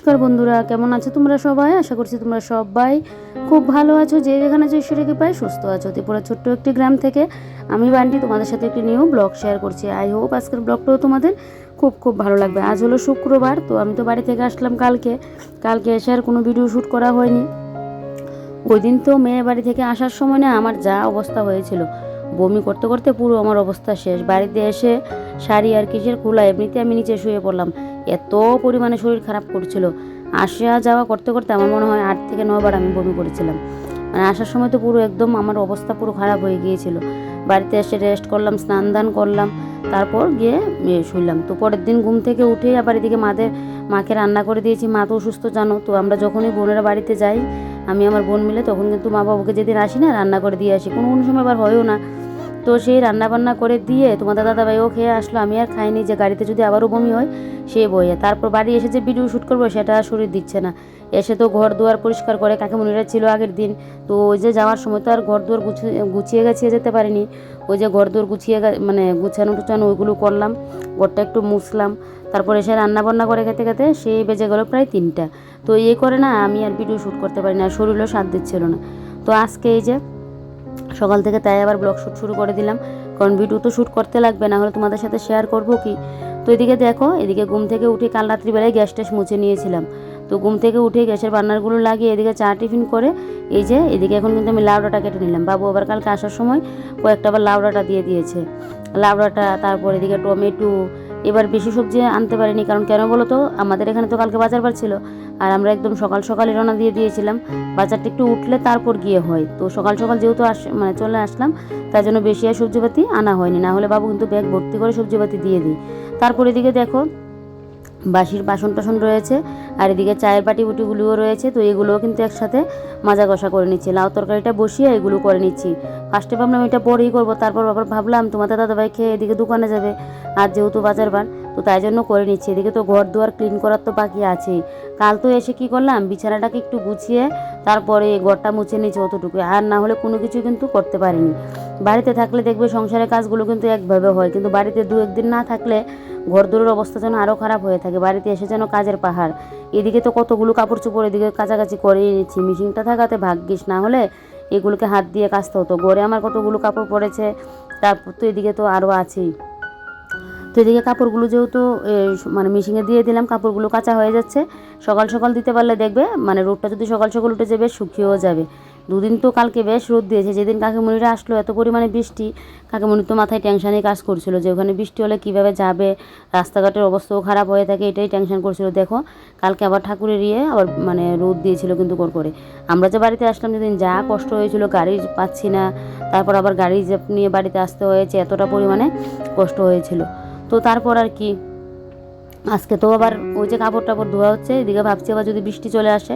নমস্কার বন্ধুরা, কেমন আছো তোমরা সবাই? আশা করছি তোমরা সবাই খুব ভালো আছো। যে যেখানে আছো ঈশ্বরকে পাই সুস্থ আছো। ত্রিপুরা ছোট্ট একটি গ্রাম থেকে আমি বান্টি তোমাদের সাথে একটি নিউ ব্লগ শেয়ার করছি। আই হোপ আজকের ব্লগটাও তোমাদের খুব খুব ভালো লাগবে। আজ হলো শুক্রবার, তো আমি তো বাড়ি থেকে আসলাম কালকে। কালকে এসে আর কোনো ভিডিও শ্যুট করা হয়নি। ওই দিন তো মেয়ে বাড়ি থেকে আসার সময় না আমার যা অবস্থা হয়েছিল। বমি করতে করতে পুরো আমার অবস্থা শেষ। বাড়িতে এসে শাড়ি আর কিসের খোলা, এমনিতে আমি নিচে শুয়ে পড়লাম। এত পরিমাণে শরীর খারাপ করছিল। আসা যাওয়া করতে করতে আমার মনে হয় আট থেকে নবার আমি বমি করেছিলাম। মানে আসার সময় তো পুরো একদম আমার অবস্থা পুরো খারাপ হয়ে গিয়েছিল। বাড়িতে এসে রেস্ট করলাম, স্নান দান করলাম, তারপর গিয়ে শুইলাম। তো পরের দিন ঘুম থেকে উঠেই আবার এদিকে মাদের, মাকে রান্না করে দিয়েছি। মা তো অসুস্থ, জানো? তো আমরা যখনই বোনেরা বাড়িতে যাই, আমি আমার বোন মিলে তখন কিন্তু মা বাবাকে যেদিন আসি না, রান্না করে দিয়ে আসি। কোনো কোনো সময় আবার হয়ও না। তো সেই রান্না বান্না করে দিয়ে তোমাদের দাদাভাইও খেয়ে আসলো। আমি আর খাইনি যে গাড়িতে যদি আবারও বমি হয়, সে বইয়ে। তারপর বাড়ি এসে যে ভিডিও শ্যুট করব, সেটা শরীর দিচ্ছে না। এসে তো ঘর দুয়ার পরিষ্কার করে, কাকিমণিরা ছিল আগের দিন। তো ওই যে যাওয়ার সময় তো আর ঘর দুয়ার গুছিয়ে গুছিয়ে গেছিয়ে যেতে পারিনি। ওই যে ঘর দুয়ার গুছিয়ে মানে গুছানো টুছানো ওইগুলো করলাম। ঘরটা একটু মুছলাম। তারপর এসে রান্না বান্না করে খেতে খেতে সেই বেজে গেল প্রায় তিনটা। তো এই করে না, আমি আর ভিডিও শ্যুট করতে পারি না। শরীরও সাথ দিচ্ছিল না। তো আজকে এই যে সকাল থেকে তাই আবার ব্লগ শ্যুট শুরু করে দিলাম। কারণ ভিডিও তো শ্যুট করতে লাগবে, না হলে তোমাদের সাথে শেয়ার করব কি? তো এদিকে দেখো, এদিকে ঘুম থেকে উঠে কাল রাত্রিবেলায় গ্যাস ট্যাস মুছে নিয়েছিলাম। তো ঘুম থেকে উঠে গ্যাসের বার্নারগুলো লাগিয়ে এদিকে চা টিফিন করে, এই যে এদিকে এখন কিন্তু আমি লাউডাটা কেটে নিলাম। বাবু আবার কালকে আসার সময় কয়েকটা আবার লাউডাটা দিয়ে দিয়েছে। লাউডাটা, তারপর এদিকে টমেটো এবার বেশি সবজি আনতে পারিনি, কারণ কেন বলো তো? আমাদের এখানে তো কালকে বাজার বার ছিল, আর আমরা একদম সকাল সকালে রওনা দিয়ে দিয়েছিলাম। বাজারটা একটু উঠলে তারপর গিয়ে হয়। তো সকাল সকাল যেহেতু আস মানে চলে আসলাম, তার জন্য বেশি আর সবজিপাতি আনা হয়নি। না হলে বাবু কিন্তু ব্যাগ ভর্তি করে সবজিপাতি দিয়ে দিই। তারপর এদিকে দেখো বাসির বাসন টাসন রয়েছে, আর এদিকে চায়ের বাটি বুটিগুলিও রয়েছে, তো এগুলোও কিন্তু একসাথে মাজা কষা করে নিচ্ছি। লাউ তরকারিটা বসিয়ে এগুলো করে নিচ্ছি। ফার্স্টে ভাবলাম এটা পরেই করব, তারপর আবার ভাবলাম তোমাদের দাদাভাই খেয়ে এদিকে দোকানে যাবে, আর যেহেতু বাজার বার, তো তাই জন্য করে নিচ্ছি। এদিকে তো ঘর দুয়ার ক্লিন করার তো বাকি আছেই। কাল তো এসে কি করলাম, বিছানাটাকে একটু গুছিয়ে তারপরে ঘরটা মুছে নিয়েছি অতটুকু, আর না হলে কোনো কিছু কিন্তু করতে পারিনি। বাড়িতে থাকলে দেখবে সংসারের কাজগুলো কিন্তু একভাবে হয়, কিন্তু বাড়িতে দু একদিন না থাকলে ঘর দূরের অবস্থা যেন আরও খারাপ হয়ে থাকে, বাড়িতে এসে যেন কাজের পাহাড়। এদিকে তো কতগুলো কাপড় চোপড় এদিকে কাছাকাছি করেই নিচ্ছি মেশিনটা থাকাতে ভাগ্যিস না হলে এগুলোকে হাত দিয়ে কাচতে হতো। গড়ে আমার কতগুলো কাপড় পড়েছে, তারপর তো এদিকে তো আরও আছেই। তো এদিকে কাপড়গুলো যেহেতু মানে মেশিনে দিয়ে দিলাম, কাপড়গুলো কাঁচা হয়ে যাচ্ছে। সকাল সকাল দিতে পারলে দেখবে মানে রোদটা যদি সকাল সকাল উঠে যাবে, শুকিয়েও যাবে। দুদিন তো কালকে বেশ রোদ দিয়েছে, যেদিন কাকিমণিরা আসলো, এত পরিমাণে বৃষ্টি, কাকিমণি তো মাথায় টেনশানে কাজ করছিল যে ওখানে বৃষ্টি হলে কীভাবে যাবে, রাস্তাঘাটের অবস্থাও খারাপ হয়ে থাকে, এটাই টেনশন করছিল। দেখো, কালকে আবার ঠাকুরের ইয়ে আবার মানে রোদ দিয়েছিল কিন্তু কর করে। আমরা যে বাড়িতে আসলাম যেদিন, যা কষ্ট হয়েছিল, গাড়ি পাচ্ছি না, তারপর আবার গাড়ি নিয়ে বাড়িতে আসতে হয়েছে, এতটা পরিমাণে কষ্ট হয়েছিল। তো তারপর আর কি, আজকে তো আবার ওই যে কাপড় টাপড় ধোয়া হচ্ছে, এদিকে ভাবছি আবার যদি বৃষ্টি চলে আসে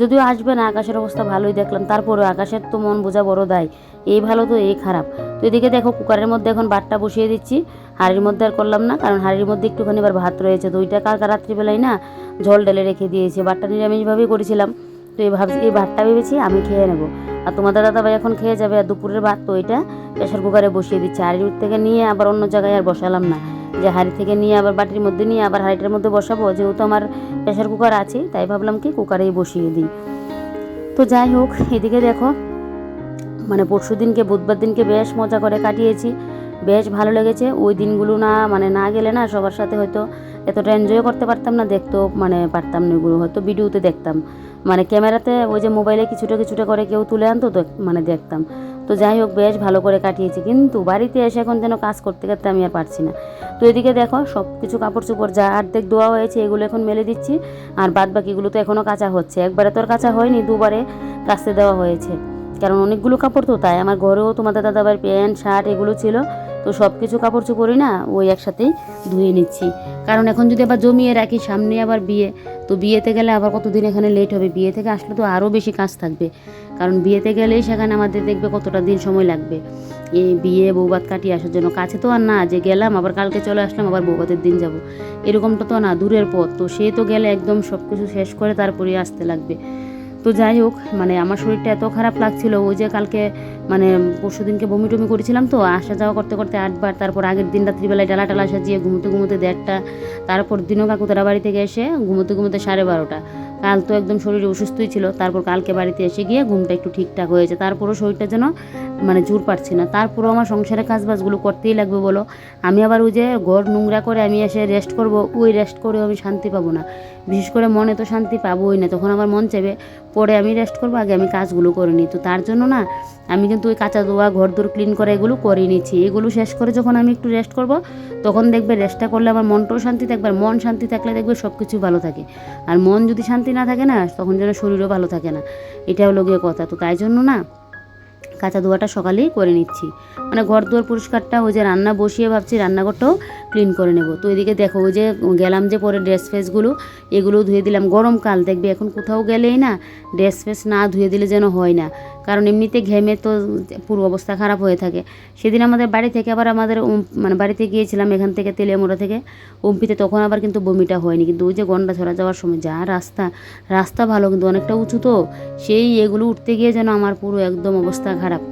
যদিও আসবে না, আকাশের অবস্থা ভালোই দেখলাম তারপরে আকাশের তো মন বোঝা বড় দায়, এই ভালো তো এই খারাপ। তো এদিকে দেখো, কুকারের মধ্যে এখন ভাতটা বসিয়ে দিচ্ছি, হাঁড়ির মধ্যে আর করলাম না, কারণ হাঁড়ির মধ্যে একটুখানি এবার ভাত রয়েছে, তো ওইটা কালকে রাত্রিবেলায় না ঝোল ঢেলে রেখে দিয়েছি, ভাতটা নিরামিষভাবেই করেছিলাম, তো এই ভাবছি, এই ভাতটা ভেবেছি আমি খেয়ে নেব। আর তোমাদের দাদাভাই এখন খেয়ে যাবে, আর দুপুরের ভাত তো ওইটা প্রেশার কুকারে বসিয়ে দিচ্ছি, হাঁড়ির থেকে নিয়ে আবার অন্য জায়গায় আর বসালাম না। যে হাঁড়ি থেকে নিয়ে আবার বাটির মধ্যে নিয়ে আবার হাঁড়িটার মধ্যে বসাবো। যেহেতু আমার প্রেশার কুকার আছে, তাই ভাবলাম কি কুকারেই বসিয়ে দিই। তো যাই হোক, এদিকে দেখো মানে পরশু দিনকে, বুধবার দিনকে বেশ মজা করে কাটিয়েছি। বেশ ভালো লেগেছে। ওই দিনগুলো না মানে না গেলে না সবার সাথে হয়তো এতটা এনজয় করতে পারতাম না, দেখতেও মানে পারতাম না ওগুলো হয়তো ভিডিওতে দেখতাম। মানে ক্যামেরাতে ওই যে মোবাইলে কিছুটা কিছুটা করে কেউ তুলে আনতো তো মানে দেখতাম। তো যাই হোক, বেশ ভালো করে কাটিয়েছি। কিন্তু বাড়িতে এসে এখন যেন কাজ করতে করতে আমি আর পারছি না। তো এদিকে দেখো সব কিছু কাপড় চোপড় যা অর্ধেক ধোয়া হয়েছে, এগুলো এখন মেলে দিচ্ছি। আর বাদ বাকিগুলো তো এখনও কাঁচা হচ্ছে। একবারে তো আর কাঁচা হয়নি, দুবারে কাচতে দেওয়া হয়েছে। কারণ অনেকগুলো কাপড় তো, তাই আমার ঘরেও তোমাদের দাদাবার প্যান্ট, শার্ট এগুলো ছিল। তো সব কিছু কাপড় চোপড়ই না ওই একসাথেই ধুয়ে নিচ্ছি। কারণ এখন যদি আবার জমিয়ে রাখি, সামনে আবার বিয়ে, তো বিয়েতে গেলে আবার কতদিন এখানে লেট হবে? বিয়ে থেকে আসলে তো আরও বেশি কাজ থাকবে। কারণ বিয়েতে গেলেই সেখানে আমাদের দেখবে কতটা দিন সময় লাগবে। এই বিয়ে বৌবাত কাটিয়ে আসার জন্য। কাছে তো আর না, যে গেলাম, আবার কালকে চলে আসলাম, আবার বৌবাতের দিন যাব। এরকমটা তো না, দূরের পথ। তো সে তো গেলে একদম সব কিছু শেষ করে তারপরে আসতে লাগবে। তো যাই হোক মানে আমার শরীরটা এত খারাপ লাগছিল, ওই যে কালকে মানে পরশু দিনকে বমি টমি করেছিলাম তো, আসা যাওয়া করতে করতে আটবার, তারপর আগের দিন রাত্রিবেলায় ডালা টালা সাজিয়ে ঘুমোতে ঘুমোতে দেড়টা, তারপর দিনও কাকু তারা বাড়ি থেকে এসে ঘুমোতে ঘুমোতে সাড়ে বারোটা। কাল তো একদম শরীর অসুস্থই ছিল, তারপর কালকে বাড়িতে এসে গিয়ে ঘুমটা একটু ঠিকঠাক হয়েছে তারপরও শরীরটা যেন মানে জোর পাচ্ছি না। তারপরও আমার সংসারের কাজবাজগুলো করতেই লাগবে বলো। আমি আবার ওই যে ঘর নোংরা করে আমি এসে রেস্ট করব, ওই রেস্ট করেও আমি শান্তি পাবো না। বিশেষ করে মনে তো শান্তি পাবোই না, তখন আমার মন চাইবে, পরে আমি রেস্ট করব, আগে আমি কাজগুলো করে নিই। তো তার জন্য না, আমি কিন্তু ওই কাঁচা ধোয়া, ঘর দোর ক্লিন করা এগুলো করে নিচ্ছি। এগুলো শেষ করে যখন আমি একটু রেস্ট করব, তখন দেখবে রেস্টটা করলে আমার মনটাও শান্তি থাকবে, আর মন শান্তি থাকলে দেখবে সব কিছু ভালো থাকে। আর মন যদি শান্তি না থাকে না, তখন যেন শরীরও ভালো থাকে না। এটা হলো গিয়ে কথা। তো তাই জন্য না কাঁচা ধোয়াটা সকালেই করে নিচ্ছি। মানে ঘর দুয়ার পরিষ্কারটা, ওই যে রান্না বসিয়ে ভাবছি রান্নাঘরটাও ক্লিন করে নেব। তো এদিকে দেখো, ওই যে গেলাম যে পরে ড্রেস ফেসগুলো এগুলো ধুয়ে দিলাম। গরমকাল, দেখবি এখন কোথাও গেলেই না ড্রেস ফেস না ধুয়ে দিলে যেন হয় না। কারণ এমনিতে ঘেমে তো পুরো অবস্থা খারাপ হয়ে থাকে। সেদিন আমাদের বাড়ি থেকে আবার আমাদের মানে বাড়িতে গিয়েছিলাম এখান থেকে তেলিয়ামোড়া থেকে। উম্পিতে তখন আবার কিন্তু বমিটা হয়নি। কিন্তু ওই যে গন্ডা ছড়া যাওয়ার সময় যা রাস্তা রাস্তা ভালো কিন্তু অনেকটা উঁচু তো, সেই এগুলো উঠতে গিয়ে যেন আমার পুরো একদম অবস্থা খারাপ।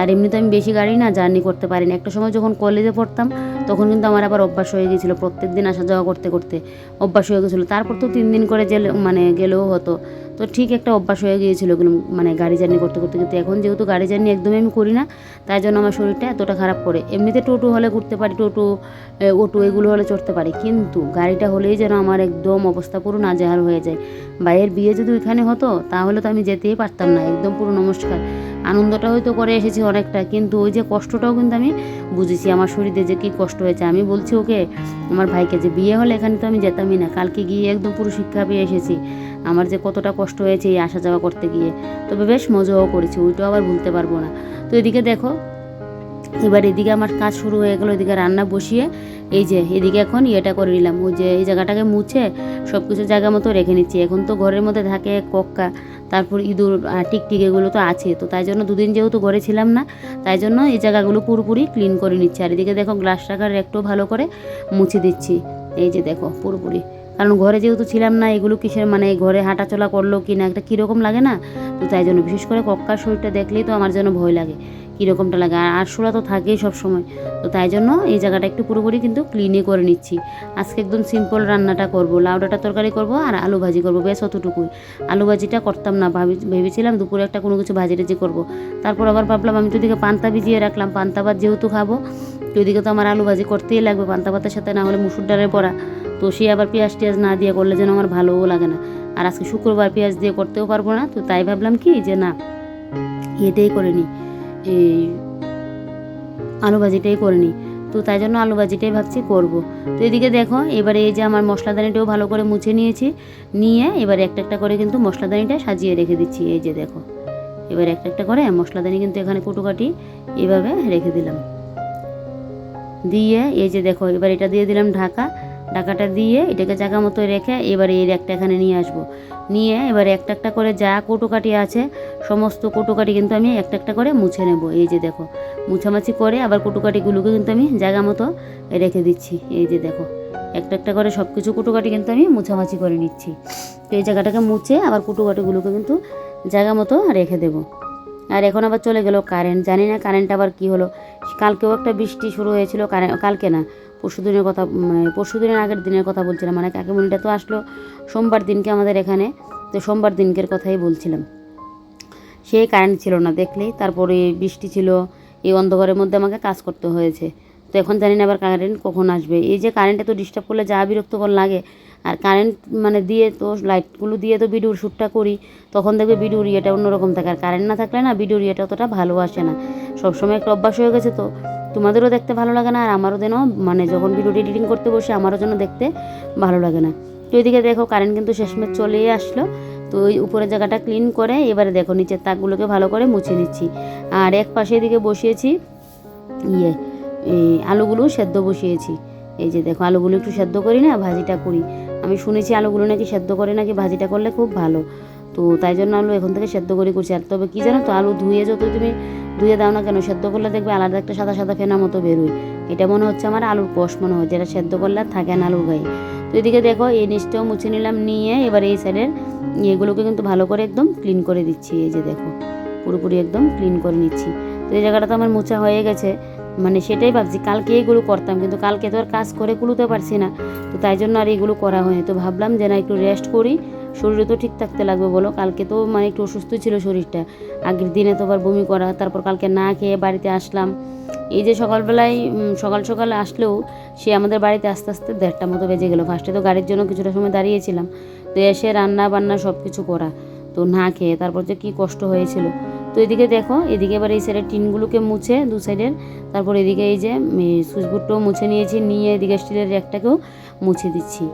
আর এমনিতে আমি বেশি গাড়ি না জার্নি করতে পারিনি। একটা সময় যখন কলেজে পড়তাম, তখন কিন্তু আমার আবার অভ্যাস হয়ে গেছিল প্রত্যেক দিন আসা যাওয়া করতে করতে। অভ্যাস হয়ে গেছিল তারপর তো তিন দিন করে গেলে মানে গেলেও হতো। তো ঠিক একটা অভ্যাস হয়ে গিয়েছিল এগুলো মানে গাড়ি জার্নি করতে করতে। কিন্তু এখন যেহেতু গাড়ি জার্নি একদমই আমি করি না, তাই জন্য আমার শরীরটা এতটা খারাপ করে। এমনিতে টোটো হলে ঘুরতে পারি, টোটো অটো এগুলো হলে চড়তে পারি। কিন্তু গাড়িটা হলেই যেন আমার একদম অবস্থা পুরো নাজেহাল হয়ে যায়। ভাইয়ের বিয়ে যদি ওইখানে হতো, তাহলে তো আমি যেতেই পারতাম না, একদম পুরো নমস্কার। আনন্দটা হয়তো করে এসেছি অনেকটা, কিন্তু ওই যে কষ্টটাও কিন্তু আমি বুঝেছি, আমার শরীরে যে কী কষ্ট হয়েছে। আমি বলছি ওকে, আমার ভাইকে যে বিয়ে হলে এখানে তো আমি যেতামই না, কালকে গিয়ে একদম পুরো শিক্ষা পেয়ে এসেছি। আমার যে কতটা কষ্ট হয়েছে এই আসা যাওয়া করতে গিয়ে। তবে বেশ মজাও করেছি ওইটাও আবার ভুলতে পারব না। তো এদিকে দেখো, এবার এদিকে আমার কাজ শুরু হয়ে গেলো, এদিকে রান্না বসিয়ে, এই যে এদিকে এখন ইয়েটা করে নিলাম, ওই যে এই জায়গাটাকে মুছে সব কিছু জায়গা মতো রেখে নিচ্ছি। এখন তো ঘরের মধ্যে থাকে কক্কা, তারপর ইঁদুর টিকটিক এগুলো তো আছে। তো তাই জন্য দুদিন যেহেতু ঘরে ছিলাম না, তাই জন্য এই জায়গাগুলো পুরোপুরি ক্লিন করে নিচ্ছি। আর এদিকে দেখো গ্লাস টাকার একটু ভালো করে মুছে দিচ্ছি। এই যে দেখো পুরোপুরি কারণ ঘরে যেহেতু ছিলাম না, এগুলো কিসের মানে ঘরে হাঁটাচলা করল কি না, একটা কীরকম লাগে না? তো তাই জন্য বিশেষ করে কক্কার শরীরটা দেখলেই তো আমার যেন ভয় লাগে, কীরকমটা লাগে। আর আরশোলা তো থাকেই সব সময় তো তাই জন্য এই জায়গাটা একটু পুরোপুরি কিন্তু ক্লিনই করে নিচ্ছি। আজকে একদম সিম্পল রান্নাটা করব লাউ ডাঁটা তরকারি করব আর আলু ভাজি করব বেশ অতটুকুই। আলু ভাজিটা করতাম না, ভাবি, ভেবেছিলাম দুপুরে একটা কোনো কিছু ভাজি টাজি করব। তারপর আবার ভাবলাম আমি তো এদিকে পান্তা ভিজিয়ে রাখলাম, পান্তা ভাত যেহেতু খাব তো এদিকে তো আমার আলু ভাজি করতেই লাগবে, পান্তা ভাতের সাথে না হলে মুসুর ডালের পড়া তো সে আবার পেঁয়াজ টিয়াজ না দিয়ে করলে যেন আমার ভালোও লাগে না। আর আজকে শুক্রবার পেঁয়াজ দিয়ে করতেও পারব না, তো তাই ভাবলাম কি যে না, এটাই করে নিই। এই আলু ভাজিটাই করে নিই। তো তাই জন্য আলু ভাজিটাই ভাবছি করব। তো এদিকে দেখো, এবারে এই যে আমার মশলাদানিটাও ভালো করে মুছে নিয়েছি, নিয়ে এবারে একটা একটা করে কিন্তু মশলাদানিটা সাজিয়ে রেখে দিচ্ছি। এই যে দেখো, এবার একটা একটা করে মশলাদানি কিন্তু এখানে কুটুকাটি এভাবে রেখে দিলাম। দিয়ে, এই যে দেখো, এবার এটা দিয়ে দিলাম ঢাকা। ঢাকাটা দিয়ে এটাকে জায়গা মতো রেখে এবার এই একটা এখানে নিয়ে আসব। নিয়ে এবার একটা একটা করে যা কুটোকাটি আছে, সমস্ত কুটোকাটি কিন্তু আমি একটা একটা করে মুছে নেব। এই যে দেখো, মুছামাছি করে আবার কুটোকাটিগুলোকে কিন্তু আমি জায়গা মতো রেখে দিচ্ছি। এই যে দেখো, একটা একটা করে সব কিছু কুটোকাটি কিন্তু আমি মুছামাছি করে নিচ্ছি। তো এই জায়গাটাকে মুছে আবার কুটোকাটিগুলোকে কিন্তু জায়গা মতো রেখে দেবো। আর এখন আবার চলে গেল কারেন্ট জানি না কারেন্ট আবার কি হলো। কালকেও একটা বৃষ্টি শুরু হয়েছিল কারেন্ট কালকে না, পরশু দিনের কথা মানে পরশু দিনের আগের দিনের কথা বলছিলাম। মানে কাকিমণিটা তো আসলো সোমবার দিনকে আমাদের এখানে, তো সোমবার দিনকের কথাই বলছিলাম। সেই কারেন্ট ছিল না দেখলেই, তারপরে বৃষ্টি ছিল, এই অন্ধকারের মধ্যে আমাকে কাজ করতে হয়েছে। তো এখন জানি না আবার কারেন্ট কখন আসবে। এই যে কারেন্টে তো ডিস্টার্ব করলে যা বিরক্তকর লাগে আর কারেন্ট মানে দিয়ে তো লাইটগুলো দিয়ে তো ভিডিওর শ্যুটটা করি, তখন দেখবে ভিডিওর ইয়েটা অন্যরকম থাকে। আর কারেন্ট না থাকলে না ভিডিওর ইয়েটা অতটা ভালো আসে না। সবসময় একটা অভ্যাস হয়ে গেছে তো, তোমাদেরও দেখতে ভালো লাগে না, আর আমারও যেন মানে যখন ভিডিও এডিটিং করতে বসে, আমারও যেন দেখতে ভালো লাগে না। তো এদিকে দেখো কারেন্ট কিন্তু শেষমেশ চলেই আসলো। তো ওই উপরের জায়গাটা ক্লিন করে এবারে দেখো নিচের তাকগুলোকে ভালো করে মুছে নিচ্ছি। আর এক পাশে এদিকে বসিয়েছি ইয়ে আলুগুলো সেদ্ধ বসিয়েছি। এই যে দেখো আলুগুলো একটু সেদ্ধ করি না, ভাজিটা করি। আমি শুনেছি আলুগুলো নাকি সেদ্ধ করে নাকি ভাজিটা করলে খুব ভালো। তো তাই জন্য আলু এখন থেকে সেদ্ধ করে করছি। আর তবে কী জানো তো, আলু ধুয়ে যত তুমি ধুয়ে দাও না কেন, সেদ্ধ করলে দেখবে আলাদা একটা সাদা সাদা ফেনা মতো বেরোয়। এটা মনে হচ্ছে আমার আলুর কষ মনে হয়, যেটা সেদ্ধ করলে থাকে না আলুর গায়ে। তো এদিকে দেখো, এই নিচটাও মুছে নিলাম, নিয়ে এবার এই সাইডের এগুলোকে কিন্তু ভালো করে একদম ক্লিন করে দিচ্ছি। এই যে দেখো, পুরোপুরি একদম ক্লিন করে নিচ্ছি। তো এই জায়গাটা তো আমার মোছা হয়ে গেছে। মানে সেটাই ভাবছি, কালকে এগুলো করতাম, কিন্তু কালকে তো আর কাজ করে কুলোতে পারছি না। তো তাই জন্য আর এগুলো করা হয়নি। তো ভাবলাম যে না, একটু রেস্ট করি, শরীরে তো ঠিক থাকতে লাগবে বলো। কালকে তো মানে একটু অসুস্থ ছিল শরীরটা। আগের দিনে তো আবার বমি করা, তারপর কালকে না খেয়ে বাড়িতে আসলাম। এই যে সকালবেলায় সকাল সকাল আসলেও সে আমাদের বাড়িতে আস্তে আস্তে দেড়টা মতো বেজে গেলো। ফার্স্টে তো গাড়ির জন্য কিছুটা সময় দাঁড়িয়েছিলাম। তো এসে রান্না বান্না সব কিছু করা, তো না খেয়ে তারপর যে কী কষ্ট হয়েছিল। এদিকে দেখো, এদিকে এবার এই সাইডের টিনগুলোকে মুছে দু সাইডের তারপর এদিকে এই যে সুইচবোর্ডটাও মুছে নিয়েছি, নিয়ে এদিকে স্টিলের র্যাকটাকেও মুছে দিচ্ছি।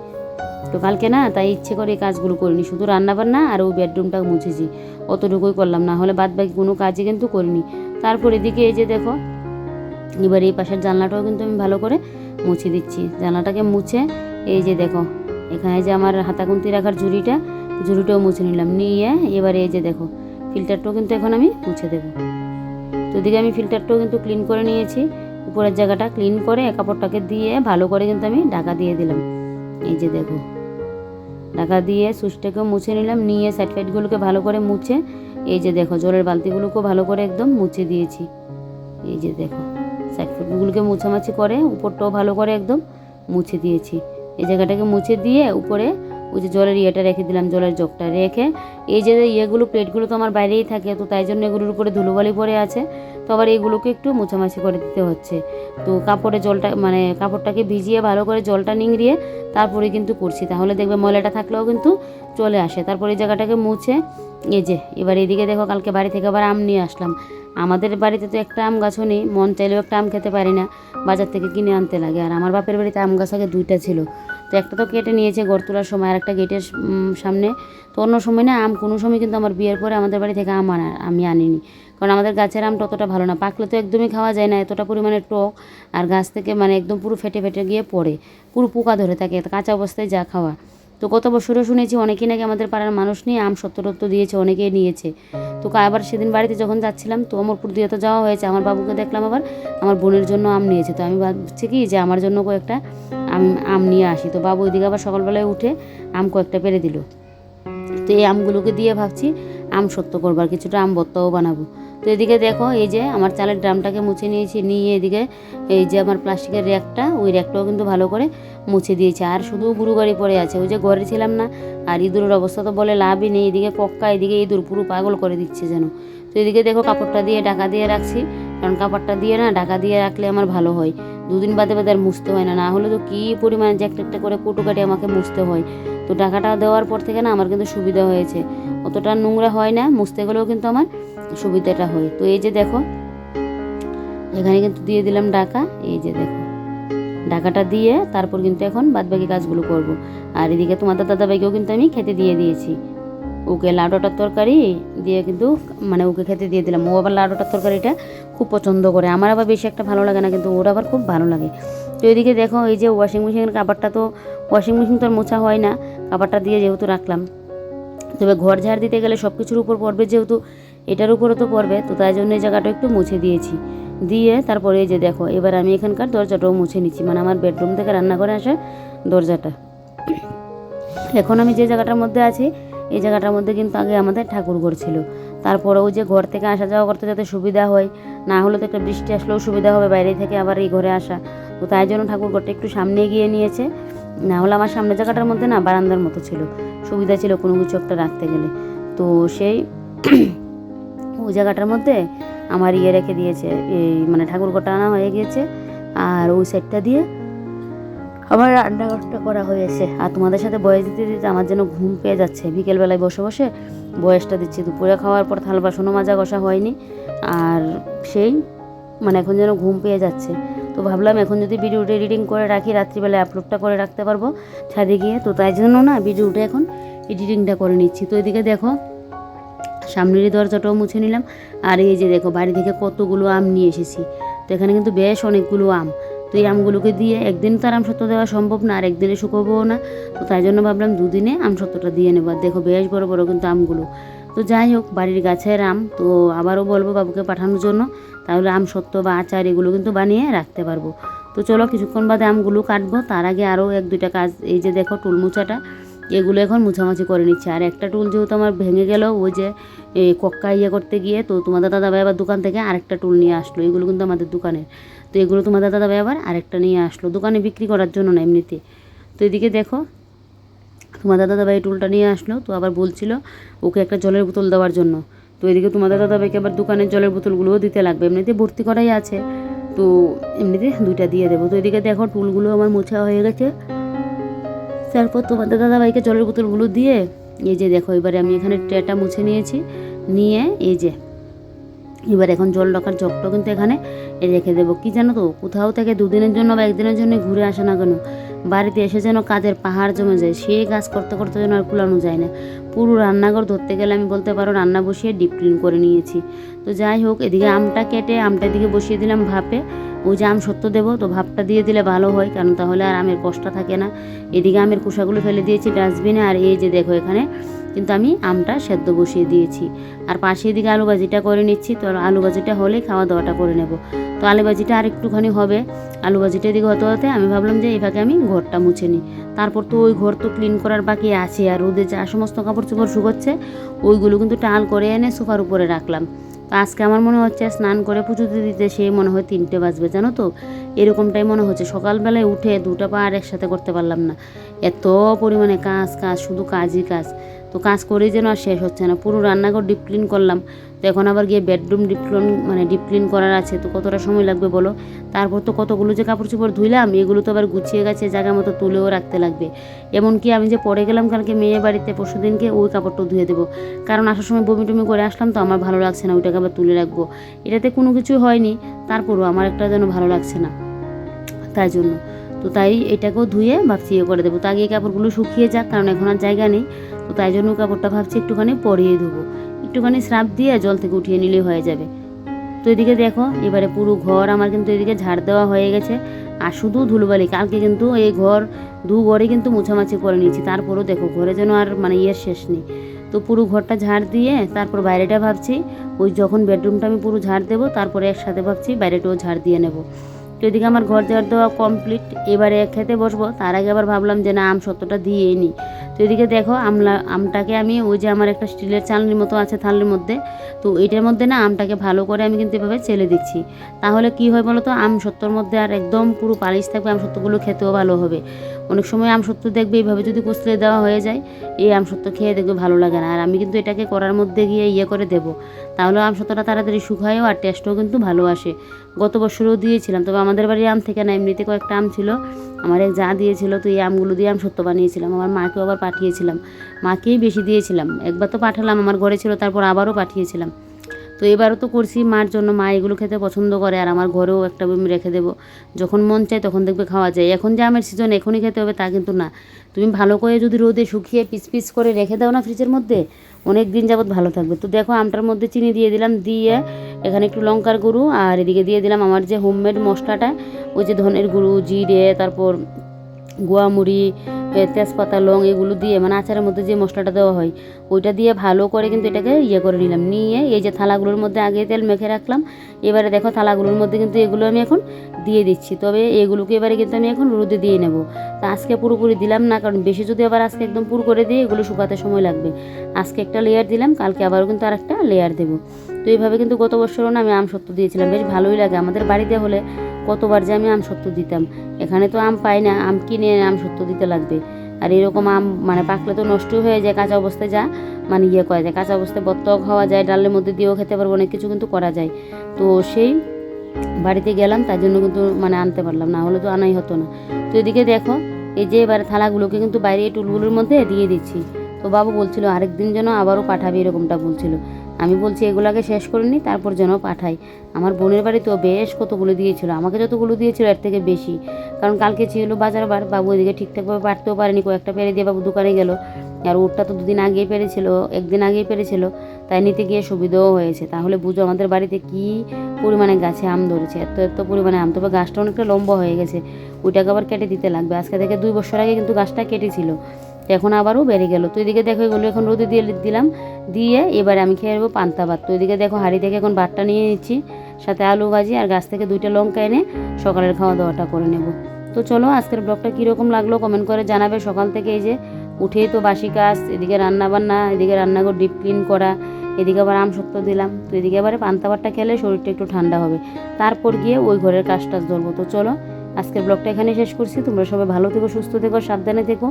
তো কালকে না, তাই ইচ্ছে করে এই কাজগুলো করিনি, শুধু রান্না বান্না আর ওই বেডরুমটা মুছেছি। অতটুকুই করলাম, না হলে বাদ বাকি কোনো কাজই কিন্তু করিনি। তারপর এদিকে এই যে দেখো, এবার এই পাশের জানলাটাও কিন্তু আমি ভালো করে মুছে দিচ্ছি। জানলাটাকে মুছে এই যে দেখো, এখানে যে আমার হাতাকুন্তি রাখার ঝুড়িটা, ঝুড়িটাও মুছে নিলাম। নিয়ে এবার এই যে দেখো ফিল্টারটাও কিন্তু এখন আমি মুছে দেবো। তো এদিকে আমি ফিল্টারটাও কিন্তু ক্লিন করে নিয়েছি। উপরের জায়গাটা ক্লিন করে কাপড়টাকে দিয়ে ভালো করে কিন্তু আমি ঢাকা দিয়ে দিলাম। এই যে দেখো। ঢাকা দিয়ে সুইচটাকেও মুছে নিলাম, নিয়ে সাইড ফাইডগুলোকে ভালো করে মুছে, এই যে দেখো, জলের বালতিগুলোকেও ভালো করে একদম মুছে দিয়েছি। এই যে দেখো সাইড ফাইডগুলোকে মুছামাছি করে উপরটাও ভালো করে একদম মুছে দিয়েছি। এই জায়গাটাকে মুছে দিয়ে উপরে ওই যে জলের ইয়েটা রেখে দিলাম, জলের জগটা রেখে। এই যে ইয়েগুলো, প্লেটগুলো তো আমার বাইরেই থাকে, তো তাই জন্য এগুলোর উপরে ধুলোবালি পড়ে আছে। তো আবার এগুলোকে একটু মোছামাছি করে দিতে হচ্ছে। তো কাপড়ে জলটা মানে কাপড়টাকে ভিজিয়ে ভালো করে জলটা নিংড়িয়ে তারপরে কিন্তু করছি। তাহলে দেখবে ময়লাটা থাকলেও কিন্তু চলে আসে। তারপরে এই জায়গাটাকে মুছে, এই যে, এবার এদিকে দেখো কালকে বাড়ি থেকে আবার আম নিয়ে আসলাম। আমাদের বাড়িতে তো একটা আম গাছও নেই, মন চাইলেও একটা আম খেতে পারি না। বাজার থেকে কিনে আনতে লাগে। আর আমার বাপের বাড়িতে আম গাছ আগে দুইটা ছিল। তো একটা তো কেটে নিয়েছে, গড় তোলার সময় আর একটা গেটের সামনে। তো অন্য সময় না আম, কোনো সময় কিন্তু আমার বিয়ের পরে আমাদের বাড়ি থেকে আম আনা, আমি আনিনি। কারণ আমাদের গাছের আম ততটা ভালো না। পাকলে তো একদমই খাওয়া যায় না, এতটা পরিমাণে টক আর গাছ থেকে মানে একদম পুরো ফেটে ফেটে গিয়ে পড়ে। পুরো পোকা ধরে থাকে, কাঁচা অবস্থায় যা খাওয়া। তো গত বছরও শুনেছি অনেকেই নাকি আমাদের পাড়ার মানুষ নিয়ে আম সত্তরত্ব দিয়েছে, অনেকেই নিয়েছে। তো আবার সেদিন বাড়িতে যখন যাচ্ছিলাম, তো অমরপুর দিয়ে তো যাওয়া হয়েছে, আমার বাবুকে দেখলাম আবার, আমার বোনের জন্য আম নিয়েছে। তো আমি ভাবছি কি যে আমার জন্য কয়েকটা আম আম নিয়ে আসি। তো বাবু ওইদিকে আবার সকালবেলায় উঠে আম কয়েকটা পেরে দিল। তো এই আমগুলোকে দিয়ে ভাবছি আম সত্য করবার, কিছুটা আম ভর্তাও বানাবো। তো এদিকে দেখো, এই যে আমার চালের ড্রামটাকে মুছে নিয়েছি, নিয়ে এদিকে এই যে আমার প্লাস্টিকের র্যাকটা, ওই র্যাকটাও কিন্তু ভালো করে মুছে দিয়েছে। আর শুধু গুরু গাড়ি পড়ে আছে, ওই যে ঘরে ছিলাম না, আর ইঁদুরের অবস্থা তো বলে লাভই নেই, এদিকে কক্কা এদিকে ইঁদুর পুরো পাগল করে দিচ্ছে যেন। তো এদিকে দেখো, কাপড়টা দিয়ে ঢাকা দিয়ে রাখছি, কারণ কাপড়টা দিয়ে না, ঢাকা দিয়ে রাখলে আমার ভালো হয়। দুদিন বাদে বাদে আর মুছতে হয় না না হলে তো কী পরিমাণে যে একটা একটা করে কুটু কাটি আমাকে মুছতে হয়। তো ঢাকাটা দেওয়ার পর থেকে না, আমার কিন্তু সুবিধা হয়েছে। অতটা নোংরা হয় না, মুছতে গেলেও কিন্তু আমার সুবিধাটা হয়। তো এই যে দেখো, এখানে কিন্তু দিয়ে দিলাম ডাকা। এই যে দেখো, ডাকাটা দিয়ে তারপর কিন্তু এখন বাদবাকি কাজগুলো করব। আর এদিকে তোমাদের দাদাভাইকেও কিন্তু আমি খেতে দিয়ে দিয়েছি। ওকে লাউডাটার তরকারি দিয়ে কিন্তু মানে ওকে খেতে দিয়ে দিলাম। ও আবার লাউডাটার তরকারিটা খুব পছন্দ করে। আমার আবার বেশি একটা ভালো লাগে না, কিন্তু ওর আবার খুব ভালো লাগে। তো এদিকে দেখো, এই যে ওয়াশিং মেশিনের কাপড়টা তো ওয়াশিং মেশিন তো আর মোছা হয় না। কাপড়টা দিয়ে যেহেতু রাখলাম, তবে ঘর ঝাড় দিতে গেলে সব কিছুর উপর পড়বে যেহেতু এটার উপরও তো পড়বে, তো তাই জন্য এই জায়গাটা একটু মুছে দিয়েছি। দিয়ে তারপরে এই যে দেখো, এবার আমি এখানকার দরজাটাও মুছে নিচ্ছি মানে আমার বেডরুম থেকে রান্না করে আসে দরজাটা। এখন আমি যে জায়গাটার মধ্যে আছি, এই জায়গাটার মধ্যে কিন্তু আগে আমাদের ঠাকুর ঘর ছিল। তারপরে ওই যে ঘর থেকে আসা যাওয়া করতে যাতে সুবিধা হয়, না হলে তো একটা বৃষ্টি আসলেও সুবিধা হবে বাইরে থেকে আবার এই ঘরে আসা। তো তাই জন্য ঠাকুর ঘরটা একটু সামনে গিয়ে নিয়েছে। না হলে আমার সামনে জায়গাটার মধ্যে না বারান্দার মতো ছিল। সুবিধা ছিল কোনো কিছু একটা রাখতে গেলে। তো সেই ওই জায়গাটার মধ্যে আমার ইয়ে রেখে দিয়েছে, এই মানে ঠাকুর ঘরটা আনা হয়ে গিয়েছে, আর ওই সাইডটা দিয়ে আমার রান্নাঘরটা করা হয়েছে। আর তোমাদের সাথে বয়স দিতে দিতে আমার যেন ঘুম পেয়ে যাচ্ছে। বিকেলবেলায় বসে বসে বয়সটা দিচ্ছি। দুপুরে খাওয়ার পর থাল বাসনও মাজা কষা হয়নি। আর সেই মানে এখন যেন ঘুম পেয়ে যাচ্ছে। তো ভাবলাম এখন যদি ভিডিওটা এডিটিং করে রাখি, রাত্রিবেলায় আপলোডটা করে রাখতে পারব ছাদে গিয়ে। তো তাই জন্য না ভিডিওটা এখন এডিটিংটা করে নিচ্ছি। তো এদিকে দেখো সামনের দরজাটাও মুছে নিলাম। আর এই যে দেখো, বাড়ি থেকে কতগুলো আম নিয়ে এসেছি। তো এখানে কিন্তু বেশ অনেকগুলো আম। তো এই আমগুলোকে দিয়ে একদিন তো আর আমসত্ত্ব দেওয়া সম্ভব না, আর একদিনে শুকোবও না। তো তাই জন্য ভাবলাম দুদিনে আমসত্ত্বটা দিয়ে নেব। আর দেখো, বেশ বড় বড় কিন্তু আমগুলো। তো যাই হোক, বাড়ির গাছের আম, তো আবারও বলব বাবুকে পাঠানোর জন্য, তাহলে আম সত্ত্ব বা আচার এগুলো কিন্তু বানিয়ে রাখতে পারব। তো চলো, কিছুক্ষণ বাদে আমগুলো কাটবো। তার আগে আরও এক দুইটা কাজ, এই যে দেখো, টুলমুচাটা। এগুলো এখন মুছামাছি করে নিচ্ছে। আর একটা টুল যেহেতু আমার ভেঙে গেল, ওই যে কক্কা ইয়ে করতে গিয়ে তো তোমাদের দাদা ভাই আবার দোকান থেকে আরেকটা টুল নিয়ে আসলো। এগুলো কিন্তু আমাদের দোকানের। তো এগুলো তোমাদের দাদা ভাই আবার আরেকটা নিয়ে আসলো। দোকানে বিক্রি করার জন্য না এমনিতে। তো এদিকে দেখো, তোমাদের দাদা ভাই টুলটা নিয়ে আসলো। তো আবার বলছিল, ওকে একটা জলের বোতল দেওয়ার জন্য। তো এদিকে তোমাদের দাদা ভাইকে আবার দোকানের জলের বোতলগুলোও দিতে লাগবে। এমনিতে ভর্তি করাই আছে। তো এমনিতে দুইটা দিয়ে দেবো। তো এদিকে দেখো, টুলগুলো আমার মোছা হয়ে গেছে। তারপর তোমাদের দাদাভাইকে জলের বোতলগুলো দিয়ে, এই যে দেখো, এবারে আমি এখানে ট্রেটা মুছে নিয়েছি। নিয়ে এই যে, এবার এখন জল রাখার জগটা কিন্তু এখানে রেখে দেবো। কি জানো তো, কোথাও থেকে দুদিনের জন্য বা একদিনের জন্য ঘুরে আসে না কেন? বাড়িতে এসে যেন কাজের পাহাড় জমে যায়, সেই কাজ করতে করতে যেন আর কুলানো যায় না। পুরো রান্নাঘর ধরতে গেলে আমি বলতে পারো রান্না বসিয়ে ডিপ ক্লিন করে নিয়েছি। তো যাই হোক, এদিকে আমটা কেটে আমটা দিকে বসিয়ে দিলাম ভাপে। ওই যে আম সত্য দেবো, তো ভাপটা দিয়ে দিলে ভালো হয়, কারণ তাহলে আর আমের কষ্ট থাকে না। এদিকে আমের খোসাগুলো ফেলে দিয়েছি ডাস্টবিনে, আর এই যে দেখো এখানে কিন্তু আমি আমটা সেদ্ধ বসিয়ে দিয়েছি। আর পাশে এদিকে আলু ভাজিটা করে নিচ্ছি, তো আলু ভাজিটা হলেই খাওয়া দাওয়াটা করে নেব। তো আলু ভাজিটা আর একটুখানি হবে। আলু ভাজিটা এদিকে হতে হতে আমি ভাবলাম যে এভাবে আমি ঘরটা মুছে নিই। তারপর তো ওই ঘর তো ক্লিন করার বাকি আছে, আর রোদে যা সমস্ত কাপড় চোপড় শুকোচ্ছে, ওইগুলো কিন্তু টাল করে এনে সোফার উপরে রাখলাম। তো আজকে আমার মনে হচ্ছে স্নান করে পুজো দিতে সে মনে হয় তিনটে বাজবে, জানো তো? এরকমটাই মনে হচ্ছে। সকালবেলায় উঠে দুটা পা আর একসাথে করতে পারলাম না। এত পরিমাণে কাজ কাজ, শুধু কাজই কাজ। তো কাজ করেই যেন আর শেষ হচ্ছে না। পুরো রান্নাঘর ডিপ ক্লিন করলাম। তো এখন আবার গিয়ে বেডরুম ডিপ ক্লিন মানে ডিপ ক্লিন করার আছে। তো কতটা সময় লাগবে বলো? তারপর তো কতগুলো যে কাপড় চোপড় ধুইলাম, এগুলো তো আবার গুছিয়ে গেছে জায়গা মতো তুলেও রাখতে লাগবে। এমনকি আমি যে পরে গেলাম কালকে মেয়ে বাড়িতে, পরশু দিনকে ওই কাপড়টা ধুয়ে দেবো। কারণ আসার সময় বমি টমি করে আসলাম তো আমার ভালো লাগছে না, ওইটাকে আবার তুলে রাখব। এটাতে কোনো কিছু হয়নি, তারপরও আমার একটা যেন ভালো লাগছে না। তাই জন্য। তো তাই এটাকেও ধুয়ে ভাবছি ইয়ে করে দেবো। তো আগে কাপড়গুলো শুকিয়ে যাক, কারণ এখন আর জায়গা নেই। তো তাই জন্য কাপড়টা ভাবছি একটুখানি পরিয়ে ধুবো। একটুখানি স্রাপ দিয়ে জল থেকে উঠিয়ে নিলেই হয়ে যাবে। তো এদিকে দেখো, এবারে পুরো ঘর আমার কিন্তু এদিকে ঝাড় দেওয়া হয়ে গেছে। আর শুধু ধুলোবালি, কালকে কিন্তু এই ঘর, দু ঘরে কিন্তু মুছামাছি করে নিয়েছি। তারপরও দেখো, ঘরে যেন আর মানে ইয়ের শেষ নেই। তো পুরো ঘরটা ঝাড় দিয়ে তারপর বাইরেটা ভাবছি, ওই যখন বেডরুমটা আমি পুরো ঝাড় দেবো, তারপরে একসাথে ভাবছি বাইরেটাও ঝাড় দিয়ে নেব। এদিকে আমার ঘর ঝাড় দেওয়া কমপ্লিট এবারে খেতে বসবো। তার আগে আবার ভাবলাম যে না, আম সত্যটা দিয়ে নিই তো এদিকে দেখো আমলা, আমটাকে আমি ওই যে আমার একটা স্টিলের চালনির মতো আছে থালির মধ্যে, তো এটার মধ্যে না আমটাকে ভালো করে আমি কিন্তু এভাবে চেলে দিচ্ছি। তাহলে কি হয় বলো তো আম সত্যর মধ্যে আর একদম পুরো পালিশ থাকবে, আম সত্যগুলো খেতেও ভালো হবে। অনেক সময় আম সত্য দেখবে এইভাবে যদি কষলে দেওয়া হয়ে যায়, এই আম সত্য খেয়ে দেখবে ভালো লাগে না। আর আমি কিন্তু এটাকে করার মধ্যে গিয়ে ইয়ে করে দেবো। তাহলে আম সত্যটা তাড়াতাড়ি শুকায়ও আর টেস্টও কিন্তু ভালো আসে। গত বছরও দিয়েছিলাম, তবে আমাদের বাড়ির আম থেকে না, এমনিতে কয়েকটা আম ছিল। আমার এক যা দিয়েছিল, তো এই আমগুলো দিয়ে আম সত্য বানিয়েছিলাম। আমার মাকেও আবার পাঠিয়েছিলাম। মাকেই বেশি দিয়েছিলাম। একবার তো পাঠালাম, আমার ঘরে ছিল, তারপর আবারও পাঠিয়েছিলাম। তো এবারও তো করছি মার জন্য, মা এগুলো খেতে পছন্দ করে, আর আমার ঘরেও একটা আমি রেখে দেবো। যখন মন চায় তখন দেখবে খাওয়া যায়। এখন যে আমের সিজন এখনই খেতে হবে তা কিন্তু না। তুমি ভালো করে যদি রোদে শুকিয়ে পিস পিস করে রেখে দাও না ফ্রিজের মধ্যে, অনেক দিন যাবত ভালো থাকবে। তো দেখো, আমটার মধ্যে চিনি দিয়ে দিলাম, দিয়ে এখানে একটু লঙ্কার গুঁড়ো, আর এদিকে দিয়ে দিলাম আমার যে হোমমেড মশলাটা, ওই যে ধনের গুঁড়ো, জিরে, তারপর গোয়ামুড়ি তেজপাতা, লং এগুলো দিয়ে মানে আচারের মধ্যে যে মশলাটা দেওয়া হয়, ওইটা দিয়ে ভালো করে কিন্তু এটাকে ইয়ে করে নিলাম। নিয়ে এই যে থালাগুলোর মধ্যে আগে তেল মেখে রাখলাম। এবারে দেখো থালাগুলোর মধ্যে কিন্তু এগুলো আমি এখন দিয়ে দিচ্ছি। তবে এগুলোকে এবারে কিন্তু আমি এখন রোদে দিয়ে নেব। তা আজকে পুরোপুরি দিলাম না, কারণ বেশি যদি আবার আজকে একদম পুরো করে দিই, এগুলো শুকাতে সময় লাগবে। আজকে একটা লেয়ার দিলাম, কালকে আবারও কিন্তু আর একটা লেয়ার দেবো। তো এইভাবে কিন্তু গত বছরও না আমি আম সত্য দিয়েছিলাম। বেশ ভালোই লাগে। আমাদের বাড়িতে হলে কতবার যে আমি আম সত্য দিতাম। এখানে তো আম পাই না, আম কিনে আম সত্য দিতে লাগবে। আর এরকম আম মানে পাকলে তো নষ্ট হয়ে যায়, কাঁচা অবস্থায় যা মানে ইয়ে করা যায়। কাঁচা অবস্থায় বত্ত খাওয়া যায়, ডালের মধ্যে দিয়েও খেতে পারব অনেক কিছু কিন্তু করা যায়। তো সেই বাড়িতে গেলাম, তার জন্য কিন্তু মানে আনতে পারলাম, না হলে তো আনাই হতো না। তো এদিকে দেখো, এই যে এবার থালাগুলোকে কিন্তু বাইরে টুলগুলোর মধ্যে দিয়ে দিচ্ছি। তো বাবু বলছিল, আরেকদিন যেন আবারও পাঠাবে, এরকমটা বলছিল। আমি বলছি, এগুলাকে শেষ করে নিই তারপর যেন পাঠাই। আমার বোনের বাড়িতেও বেশ কতগুলো দিয়েছিল, আমাকে যতগুলো দিয়েছিল এর থেকে বেশি। কারণ কালকে ছিল বাজার বার বাবু এদিকে ঠিকঠাকভাবে পারতেও পারেনি, কয়েকটা পেরে দিয়ে বাবু দোকানে গেল। আর ওরটা তো দুদিন আগেই পেরেছিল, একদিন আগেই পেরেছিল, তাই নিতে গিয়ে সুবিধাও হয়েছে। তাহলে বুঝো আমাদের বাড়িতে কি পরিমাণে গাছে আম ধরেছে। এত এত পরিমাণে আম। তবে গাছটা অনেকটা লম্বা হয়ে গেছে, ওইটাকে আবার কেটে দিতে লাগবে। আজকে থেকে দুই বছর আগে কিন্তু গাছটা কেটেছিল। তো এখন আবারও বেড়ে গেল। তো এদিকে দেখো এগুলো এখন রোদে দিয়ে দিলাম। দিয়ে এবারে আমি খেয়ে নেব পান্তা ভাত। তো এদিকে দেখো হাঁড়ি থেকে এখন ভাতটা নিয়ে নিচ্ছি। সাথে আলু ভাজি আর গাছ থেকে দুইটা লঙ্কা এনে সকালের খাওয়া দাওয়াটা করে নেব। তো চলো আজকের ব্লগটা কীরকম লাগল কমেন্ট করে জানাবে। সকাল থেকে এই যে উঠেই তো বাসি কাজ, এদিকে রান্না বান্না, এদিকে রান্নাঘর ডিপ ক্লিন করা, এদিকে আবার আম সত্য দিলাম। তো এদিকে আবার পান্তা ভাতটা খেলে শরীরটা একটু ঠান্ডা হবে। তারপর গিয়ে ওই ঘরের কাজটা ধরবো। তো চলো আজকের ব্লগটা এখানে শেষ করছি। তোমরা সবাই ভালো থেকো, সুস্থ থেকো, সাবধানে থেকো।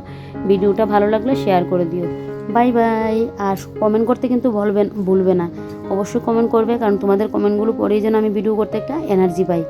ভিডিওটা ভালো লাগলে শেয়ার করে দিও। বাই বাই আর কমেন্ট করতে কিন্তু ভুলবেন ভুলবে না। অবশ্যই কমেন্ট করবে, কারণ তোমাদের কমেন্টগুলো পরেই যেন আমি ভিডিও করতে একটা এনার্জি পাই।